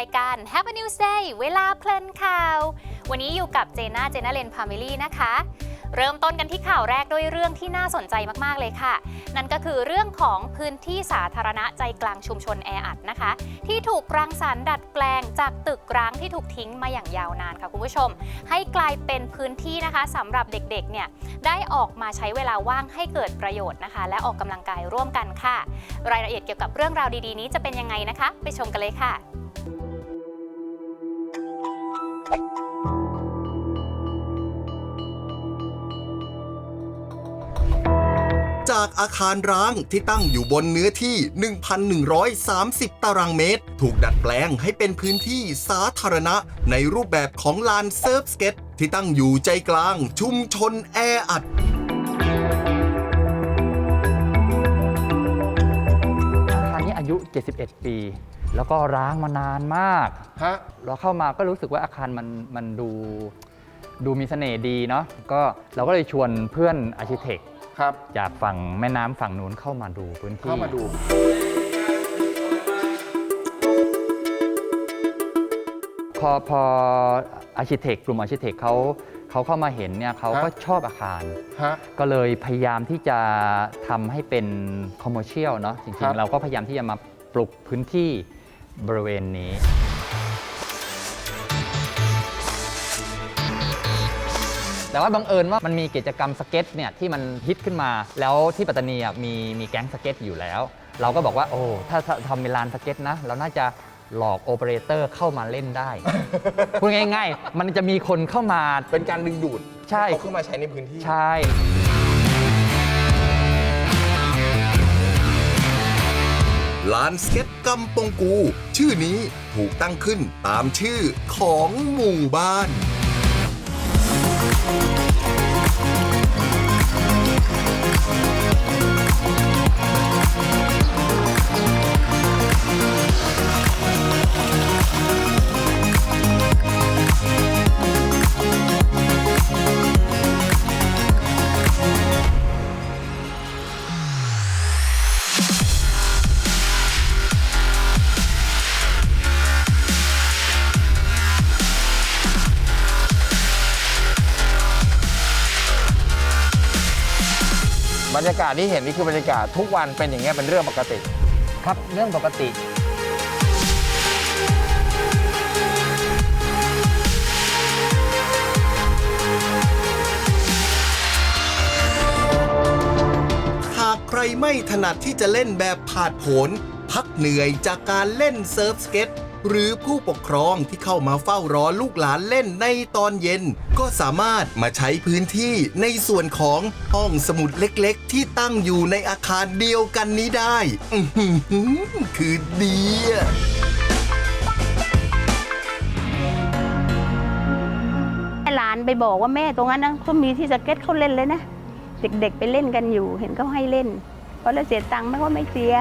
ายการ Have a News Day เวลาเพลินข่าว วันนี้อยู่กับเจน่าเจน่าเลนพามิลี่นะคะ เริ่มต้นกันที่ข่าวแรกด้วยเรื่องที่น่าสนใจมาก ๆ เลยค่ะ นั่นก็คือเรื่องของพื้นที่สาธารณะใจกลางชุมชนแออัดนะคะ ที่ถูกรังสรรค์ดัดแปลงจากตึกร้างที่ถูกทิ้งมาอย่างยาวนานค่ะคุณผู้ชม ให้กลายเป็นพื้นที่นะคะสำหรับเด็กๆเนี่ยได้ออกมาใช้เวลาว่างให้เกิดประโยชน์นะคะ และออกกำลังกายร่วมกันค่ะ รายละเอียดเกี่ยวกับเรื่องราวดีๆ นี้จะเป็นยังไงนะคะ ไปชมกันเลยค่ะ จากอาคารร้างที่ตั้งอยู่บนเนื้อที่ 1,130 ตารางเมตร ถูกดัดแปลงให้เป็นพื้นที่สาธารณะ ในรูปแบบของลานเซิร์ฟสเก็ตที่ตั้งอยู่ใจกลางชุมชนแออัดอาคารนี้อายุ 71 ปี แล้วก็ร้างมานานมาก ฮะ เราเข้ามาก็รู้สึกว่าอาคารมันมันดูดูมีเสน่ห์ดีเนาะก็เราก็เลยชวนเพื่อนอาร์ชิเทค ครับ จากฝั่งแม่น้ำฝั่งนู้นเข้ามาดูพื้นที่ เข้ามาดู พอพออาร์ชิเทคกลุ่มอาร์ชิเทคเขาเขาเข้ามาเห็นเนี่ยเขาก็ฮะ ชอบอาคาร ฮะ ก็เลยพยายามที่จะทำให้เป็นคอมเมอร์เชียลเนาะจครัริงบ ๆ เราก็พยายามที่จะมาปลุกพื้นที่บริเวณนี้ แต่ว่าบังเอิญว่ามันมีกิจกรรมสเก็ตเนี่ยที่มันฮิตขึ้นมา แล้วที่ปัตตานีอะมีมีแก๊งสเก็ตอยู่แล้ว เราก็บอกว่าโอ้ถ้าถ้าทำเป็นลานสเก็ตนะ เราน่าจะหลอกโอเปอเรเตอร์เข้ามาเล่นได้ พูดง่ายๆ มันจะมีคนเข้ามา เป็นการดึงดูดใช่ เขาเข้ามาใช้ในพื้นที่ ใช่ ลานสเก็ตกำปงกู ชื่อนี้ถูกตั้งขึ้นตามชื่อของหมู่บ้าน Thank you. รรยากาศที่เห็นนี่คือบรรยากาศทุกวันเป็นอย่างเงี้ยเป็นเรื่องปกติ ครับเรื่องปกติ หากใครไม่ถนัดที่จะเล่นแบบผาดโผนพักเหนื่อยจากการเล่นเซิร์ฟสเก็ต หรือผู้ปกครองที่เข้ามาเฝ้ารอลูกหลานเล่นในตอนเย็น ก็สามารถมาใช้พื้นที่ในส่วนของห้องสมุดเล็กๆ ที่ตั้งอยู่ในอาคารเดียวกันนี้ได้ คือดีอะหลานไปบอกว่าแม่ตรงนั้นนะเขามีที่สเก็ตเขาเล่นเลยนะ เด็กๆไปเล่นกันอยู่ เห็นเขาให้เล่นเพราะแล้วเสียตังค์ไหม่ก็ไม่เสีย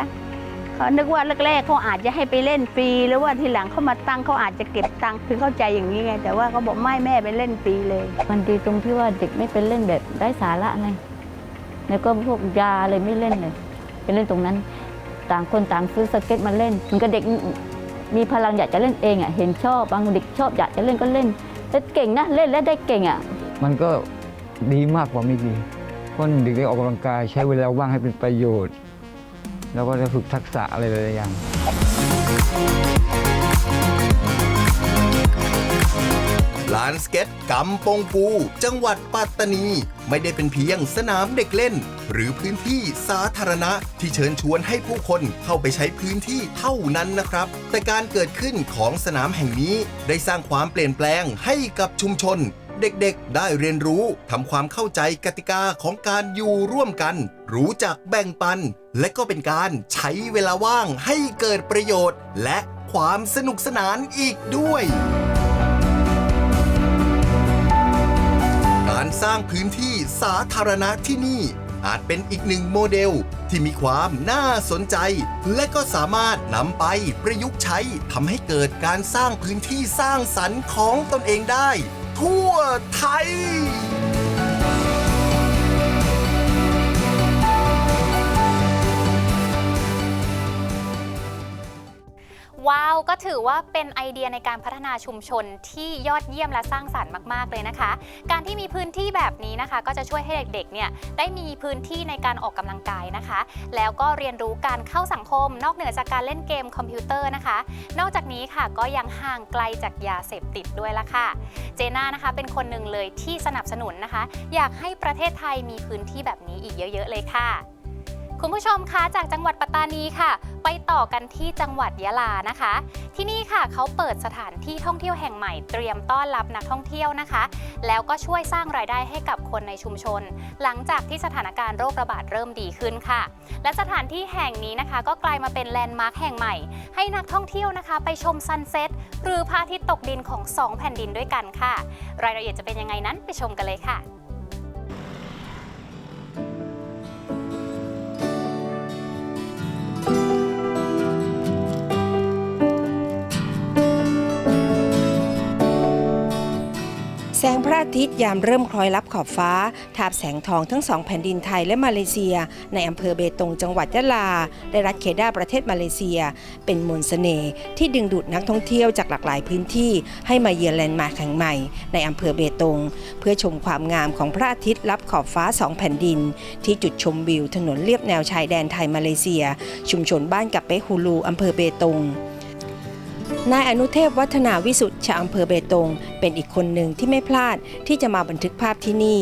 เขานึกว่าแรกๆเขาอาจจะให้ไปเล่นฟรีหรือว่าทีหลังเขามาตั้งเขาอาจจะเก็บตังค์คือเข้าใจอย่างนี้ไง แต่ว่าเขาบอกไม่แม่ไปเล่นฟรีเลยมันดีตรงที่ว่าเด็กไม่เป็นเล่นแบบได้สาระไงแล้วก็พวกยาอะไรไม่เล่นเลยไปเล่นตรงนั้น ต่างคนต่างซื้อสเก็ตมาเล่นถึงกับเด็กมีพลังอยากจะเล่นเองอะเห็นชอบบางเด็กชอบอยากจะเล่นก็เล่นแล้วเก่งนะเล่นแล้วได้เก่งอะมันก็ดีมากกว่าไม่ดีเพราะเด็กได้ออกกำลังกายใช้เวลาว่างให้เป็นประโยชน์ แล้วก็ได้ฝึกทักษะอะไรหลายๆอย่าง ลานสเก็ตกำปงปู จังหวัดปัตตานี ไม่ได้เป็นเพียงสนามเด็กเล่น หรือพื้นที่สาธารณะที่เชิญชวนให้ผู้คนเข้าไปใช้พื้นที่เท่านั้นนะครับ แต่การเกิดขึ้นของสนามแห่งนี้ได้สร้างความเปลี่ยนแปลงให้กับชุมชน เด็กๆ ได้เรียนรู้ทำความเข้าใจกติกาของการอยู่ร่วมกัน รู้จักแบ่งปัน และก็เป็นการใช้เวลาว่างให้เกิดประโยชน์ และความสนุกสนานอีกด้วยการสร้างพื้นที่สาธารณะที่นี่ อาจเป็นอีกหนึ่งโมเดลที่มีความน่าสนใจ และก็สามารถนำไปประยุกต์ใช้ทำให้เกิดการสร้างพื้นที่สร้างสรรค์ของตนเองได้ ทั่ว ถือว่าเป็นไอเดียในการพัฒนาชุมชนที่ยอดเยี่ยมและสร้างสรรค์มาก ๆ เลยนะคะ การที่มีพื้นที่แบบนี้นะคะ ก็จะช่วยให้เด็กๆ เนี่ยได้มีพื้นที่ในการออกกำลังกายนะคะ แล้วก็เรียนรู้การเข้าสังคม นอกเหนือจากการเล่นเกมคอมพิวเตอร์นะคะ นอกจากนี้ค่ะก็ยังห่างไกลจากยาเสพติดด้วยละค่ะ เจน่านะคะเป็นคนหนึ่งเลยที่สนับสนุนนะคะ อยากให้ประเทศไทยมีพื้นที่แบบนี้อีกเยอะ ๆ เลยค่ะ คุณผู้ชมคะจากจังหวัดปัตตานีค่ะ ไปต่อกันที่จังหวัดยะลานะคะ ที่นี่ค่ะเขาเปิดสถานที่ท่องเที่ยวแห่งใหม่เตรียมต้อนรับนักท่องเที่ยวนะคะ แล้วก็ช่วยสร้างรายได้ให้กับคนในชุมชน หลังจากที่สถานการณ์โรคระบาดเริ่มดีขึ้นค่ะ และสถานที่แห่งนี้นะคะ ก็กลายมาเป็นแลนด์มาร์คแห่งใหม่ ให้นักท่องเที่ยวนะคะ ไปชมซันเซ็ตหรือพระอาทิตย์ตกดินของสองแผ่นดินด้วยกันค่ะ รายละเอียดจะเป็นยังไงนั้นไปชมกันเลยค่ะ ระอาทิตย์ยามเริ่มคล้อยลับขอบฟ้า ทาบแสงทองทั้งสองแผ่นดินไทยและมาเลเซีย ในอำเภอเบตงจังหวัดยะลาและรัฐเคด้าประเทศมาเลเซีย เป็นมนต์เสน่ห์ที่ดึงดูดนักท่องเที่ยวจากหลากหลายพื้นที่ ให้มาเยือนแลนด์มาร์คแห่งใหม่ ในอำเภอเบตง เพื่อชมความงามของพระอาทิตย์ลับขอบฟ้าสองแผ่นดิน ที่จุดชมวิวถนนเลียบแนวชายแดนไทยมาเลเซีย ชุมชนบ้านกับเปฮูลูอำเภอเบตงนายอนุเทพวัฒนาวิสุทธิ์ชาวอำเภอเบตง เป็นอีกคนหนึ่งที่ไม่พลาดที่จะมาบันทึกภาพที่นี่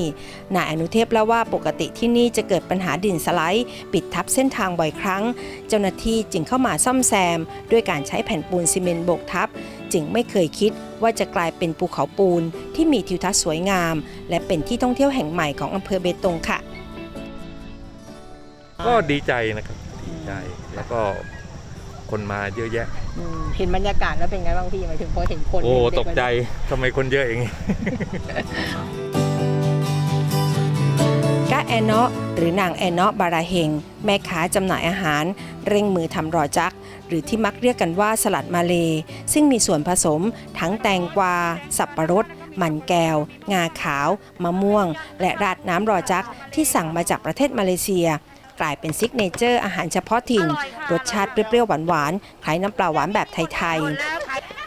นายอนุเทพเล่าว่าปกติที่นี่จะเกิดปัญหาดินสไลด์ ปิดทับเส้นทางบ่อยครั้ง เจ้าหน้าที่จึงเข้ามาซ่อมแซม ด้วยการใช้แผ่นปูนซีเมนต์โบกทับ จึงไม่เคยคิดว่าจะกลายเป็นภูเขาปูนที่มีทิวทัศน์สวยงาม และเป็นที่ท่องเที่ยวแห่งใหม่ของอำเภอเบตงค่ะ ก็ดีใจนะครับดีใจแล้วก็ คนมาเยอะแยะอืมเห็นบรรยากาศแล้วเป็นไงบ้างพี่หมายถึงพอเห็นคนโอ้เห็นเด็ตกใจทำไมคนเยอะอย่างนี้ กะแอนเนาะหรือนางแอนเนาะบาราเฮง แม่ค้าจำหน่ายอาหาร เร่งมือทำรอจัก หรือที่มักเรียกกันว่าสลัดมาเล ซึ่งมีส่วนผสมทั้งแตงกวา สับปะรด มันแก้ว งาขาว มะม่วง และราดน้ำรอจักที่สั่งมาจากประเทศมาเลเซีย กลายเป็นซิกเนเจอร์อาหารเฉพาะถิ่น รสชาติเปรี้ยวๆหวานๆคล้ายน้ำปลาหวานแบบไทยๆ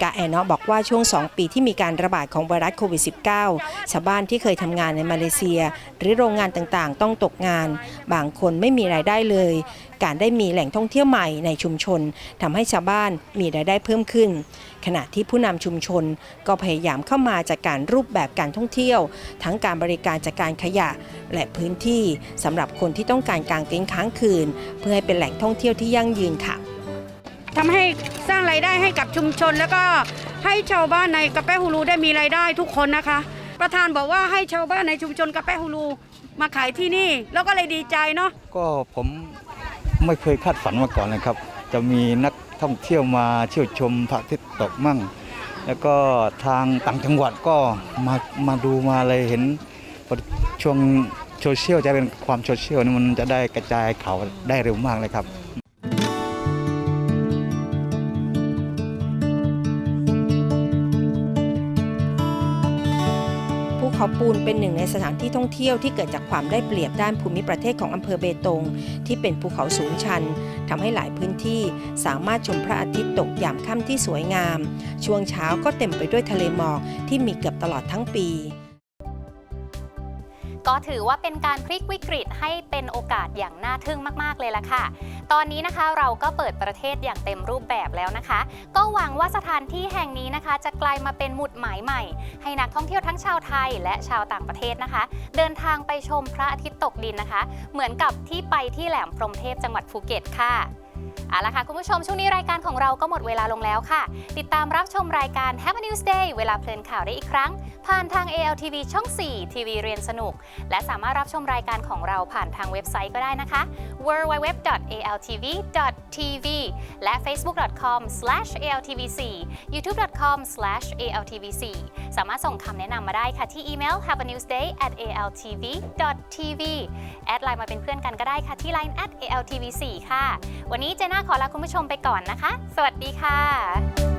กาแอนเนาะบอกว่าช่วง 2 ปีที่มีการระบาดของไวรัสโควิด -19 ชาวบ้านที่เคยทำงานในมาเลเซีย หรือโรงงานต่างๆ ต้องตกงาน บางคนไม่มีรายได้เลย การได้มีแหล่งท่องเที่ยวใหม่ในชุมชนทำให้ชาวบ้านมีรายได้เพิ่มขึ้น ขณะที่ผู้นำชุมชนก็พยายามเข้ามาจัดการรูปแบบการท่องเที่ยว ทั้งการบริการจัดการขยะและพื้นที่สำหรับคนที่ต้องการกางเต็นท์ค้างคืน เพื่อให้เป็นแหล่งท่องเที่ยวที่ยั่งยืนค่ะ ทำให้สร้างรายได้ให้กับชุมชน แล้วก็ให้ชาวบ้านในกะแปะฮูลูได้มีรายได้ทุกคนนะคะ ประธานบอกว่าให้ชาวบ้านในชุมชนกะแปะฮูลูมาขายที่นี่ แล้วก็เลยดีใจเนาะก็ผมไม่เคยคาดฝันมาก่อนนะครับ จะมีนักท่องเที่ยวมาเที่ยวชมพระอาทิตย์ตกมั่ง แล้วก็ทางต่างจังหวัดก็มามาดูมาอะไรเห็นช่วงโซเชียลจะเป็นความโซเชียลนี่มันจะได้กระจายข่าวได้เร็วมากเลยครับ ปูนเป็นหนึ่งในสถานที่ท่องเที่ยวที่เกิดจากความได้เปรียบด้านภูมิประเทศของอำเภอเบตง ที่เป็นภูเขาสูงชันทำให้หลายพื้นที่สามารถชมพระอาทิตย์ตกยามค่ำที่สวยงาม ช่วงเช้าก็เต็มไปด้วยทะเลหมอกที่มีเกือบตลอดทั้งปี ก็ถือว่าเป็นการพลิกวิกฤตให้เป็นโอกาสอย่างน่าทึ่งมาก ๆ เลยล่ะค่ะ ตอนนี้นะคะเราก็เปิดประเทศอย่างเต็มรูปแบบแล้วนะคะ ก็หวังว่าสถานที่แห่งนี้นะคะ จะกลายมาเป็นหมุดหมายใหม่ ให้นักท่องเที่ยวทั้งชาวไทยและชาวต่างประเทศนะคะ เดินทางไปชมพระอาทิตย์ตกดินนะคะ เหมือนกับที่ไปที่แหลมพรหมเทพจังหวัดภูเก็ตค่ะ เอาละค่ะ คุณผู้ชมช่วงนี้รายการของเราก็หมดเวลาลงแล้วค่ะ ติดตามรับชมรายการ Have a News Day เวลาเพลินข่าวได้อีกครั้ง ผ่านทาง ALTV ช่อง 4 ทีวีเรียนสนุก และสามารถรับชมรายการของเราผ่านทางเว็บไซต์ก็ได้นะคะ www.altv.tv และ facebook.com/altvc youtube.com/altvc สามารถส่งคำแนะนำมาได้ค่ะที่อีเมล have a news day at altv.tv แอดไลน์มาเป็นเพื่อนกันก็ได้ค่ะที่ line at altvc ค่ะ วันนี้นี้เจน่าขอลาคุณผู้ชมไปก่อนนะคะ สวัสดีค่ะ